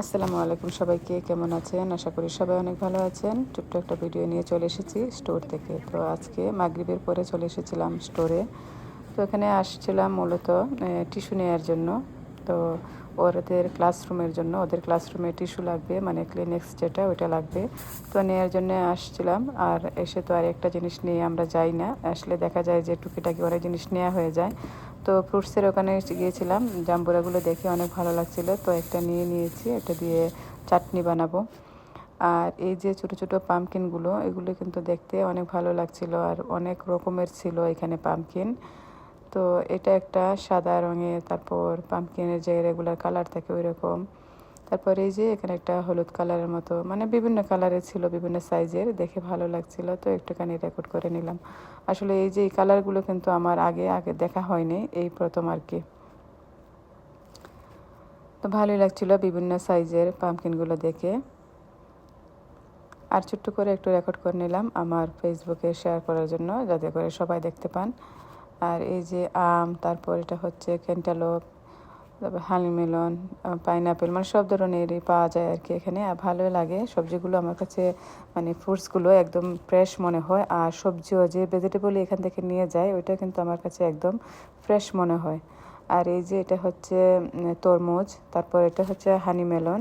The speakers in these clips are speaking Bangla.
আসসালামু আলাইকুম সবাইকে, কেমন আছেন? আশা করি সবাই অনেক ভালো আছেন। ছোট্ট একটা ভিডিও নিয়ে চলে এসেছি স্টোর থেকে। তো আজকে মাগরিবের পরে চলে এসেছিলাম স্টোরে। তো এখানে আসছিলাম মূলত টিস্যু নেওয়ার জন্য। তো ওদের ক্লাসরুমের জন্য, ওদের ক্লাসরুমে টিস্যু লাগবে মানে ক্লিনিক্স যেটা, ওইটা লাগবে। তো নেওয়ার জন্য আসছিলাম। আর এসে তো আর একটা জিনিস নিয়ে আমরা যাই না। আসলে দেখা যায় যে টুকিটাকি অনেক জিনিস নেওয়া হয়ে যায়। তো ফ্রুটসের ওখানে গিয়েছিলাম, জাম্বুরাগুলো দেখে অনেক ভালো লাগছিল। তো একটা নিয়ে নিয়েছি, এটা দিয়ে চাটনি বানাবো। আর এই যে ছোট ছোট পামকিনগুলো এগুলো কিন্তু দেখতে অনেক ভালো লাগছিল আর অনেক রকমের ছিল এখানে পামকিন তো এটা একটা সাদা রঙের, তারপর পামকিনের যে রেগুলার কালার থাকে ওই রকম তারপর এই যে এখানে একটা হলুদ কালারের মতো মানে বিভিন্ন কালারের ছিল, বিভিন্ন সাইজের, দেখে ভালো লাগছিল, তো একটুখানি রেকর্ড করে নিলাম। আসলে এই যে এই কালারগুলো কিন্তু আমার আগে আগে দেখা হয়নি, এই প্রথম আর কি। তো ভালোই লাগছিল বিভিন্ন সাইজের পামকিনগুলো দেখে। আর ছোট্ট করে একটু রেকর্ড করে নিলাম আমার ফেসবুকে শেয়ার করার জন্য, যাতে করে সবাই দেখতে পান। আর এই যে আম, তারপর এটা হচ্ছে ক্যান্টালোপ তারপর হানি মেলন পাইনাপেল মানে সব ধরনেরই পাওয়া যায় আর কি এখানে। আর ভালোই লাগে সবজিগুলো আমার কাছে মানে ফ্রুটসগুলো একদম ফ্রেশ মনে হয়। আর সবজিও যে ভেজিটেবল এখান থেকে নিয়ে যায়, ওইটা কিন্তু আমার কাছে একদম ফ্রেশ মনে হয়। আর এই যে এটা হচ্ছে তরমুজ, তারপর এটা হচ্ছে হানি মেলন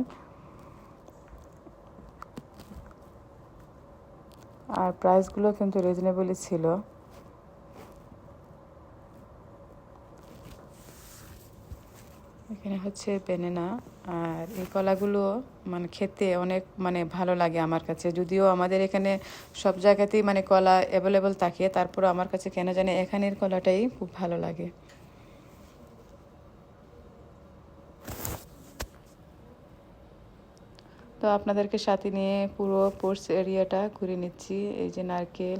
আর প্রাইসগুলো কিন্তু রিজনেবলই ছিল। এখানে হচ্ছে বেনেনা আর এই কলাগুলো মানে খেতে অনেক মানে ভালো লাগে আমার কাছে। যদিও আমাদের এখানে সব জায়গাতেই মানে কলা অ্যাভেলেবল থাকে তারপর আমার কাছে কেন জানে এখানের কলাটাই খুব ভালো লাগে। তো আপনাদেরকে সাথে নিয়ে পুরো পোর্স এরিয়াটা ঘুরে নিচ্ছি, এই যে নারকেল।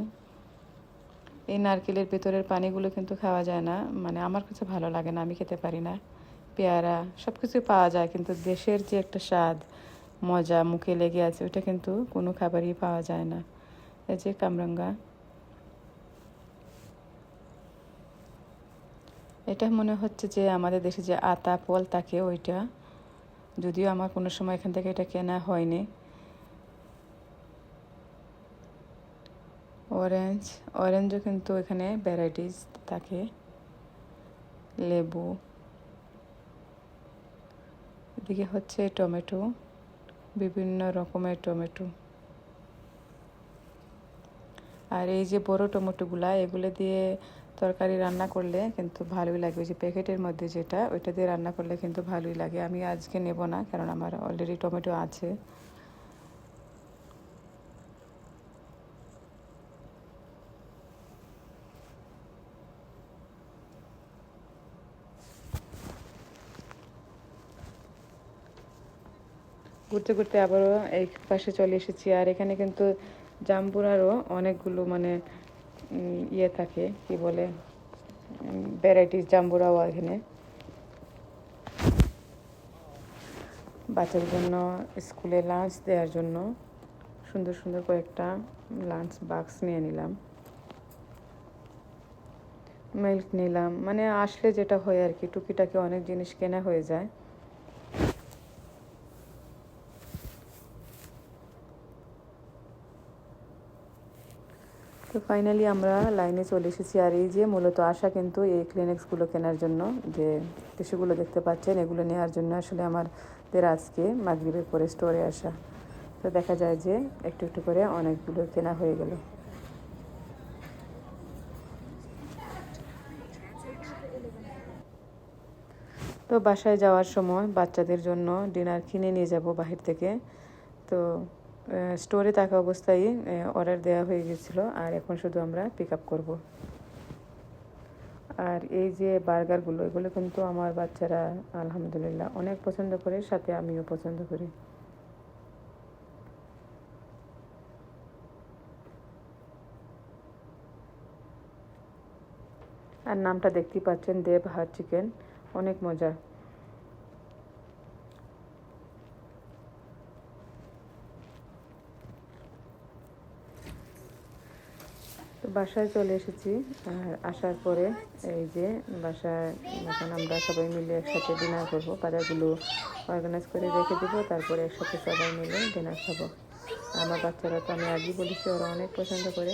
এই নারকেলের ভেতরের পানিগুলো কিন্তু খাওয়া যায় না মানে আমার কাছে ভালো লাগে না, আমি খেতে পারি না। পেয়ারা সব কিছু পাওয়া যায়, কিন্তু দেশের যে একটা স্বাদ, মজা, মুখে লেগে আছে, ওটা কিন্তু কোনো খাবারই পাওয়া যায় না। এই যে কামরাঙ্গা। এটা মনে হচ্ছে যে আমাদের দেশে যে আতা পল থাকে ওইটা, যদিও আমার কোনো সময় এখান থেকে এটা কেনা হয়নি। অরেঞ্জ, অরেঞ্জও কিন্তু এখানে ভ্যারাইটিস থাকে। লেবু। এদিকে হচ্ছে টমেটো, বিভিন্ন রকমের টমেটো। আর এই যে বড় টমেটোগুলা, এগুলো দিয়ে তরকারি রান্না করলে কিন্তু ভালোই লাগে। যে প্যাকেটের মধ্যে যেটা, ওইটা দিয়ে রান্না করলে কিন্তু ভালোই লাগে। আমি আজকে নেব না, কারণ আমার অলরেডি টমেটো আছে। ঘুরতে ঘুরতে আবারও এই পাশে চলে এসেছি। আর এখানে কিন্তু জাম্বুরারও অনেকগুলো মানে ইয়ে থাকে, কি বলে ভ্যারাইটিস জাম্বুরাও এখানে। বাচ্চাদের জন্য স্কুলে লাঞ্চ দেওয়ার জন্য সুন্দর সুন্দর কয়েকটা লাঞ্চ বাক্স নিয়ে নিলাম। মিল্ক নিলাম মানে আসলে যেটা হয় আর কি, টুকিটাকি অনেক জিনিস কেনা হয়ে যায়। তো ফাইনালি আমরা লাইনে চলে এসেছি। আর এই যে মূলত আসা কিন্তু এই ক্লিনিক্সগুলো কেনার জন্য, যে টিস্যুগুলো দেখতে পাচ্ছেন, এগুলো নেওয়ার জন্য আসলে আমাদের আজকে মাগরীবের পরে স্টোরে আসা। তো দেখা যায় যে একটু একটু করে অনেকগুলো কেনা হয়ে গেল। তো বাসায় যাওয়ার সময় বাচ্চাদের জন্য ডিনার কিনে নিয়ে যাব বাহির থেকে। তো স্টোরে থাকা অবস্থায় অর্ডার দেওয়া হয়ে গেছিল, আর এখন শুধু আমরা পিক আপ করব। আর এই যে বার্গারগুলো এগুলো কিন্তু আমার বাচ্চারা আলহামদুলিল্লাহ অনেক পছন্দ করে, সাথে আমিও পছন্দ করি। আর নামটা দেখতেই পাচ্ছেন দেব হার চিকেন অনেক মজা। বাসায় চলে এসেছি আর আসার পরে এই যে বাসায় এখন আমরা সবাই মিলে একসাথে ডিনার করব। বাজারগুলো অর্গানাইজ করে রেখে দেবো তারপরে একসাথে সবাই মিলে ডিনার খাব। আমার বাচ্চারা তো আমি আগেই বলেছি ওরা অনেক পছন্দ করে।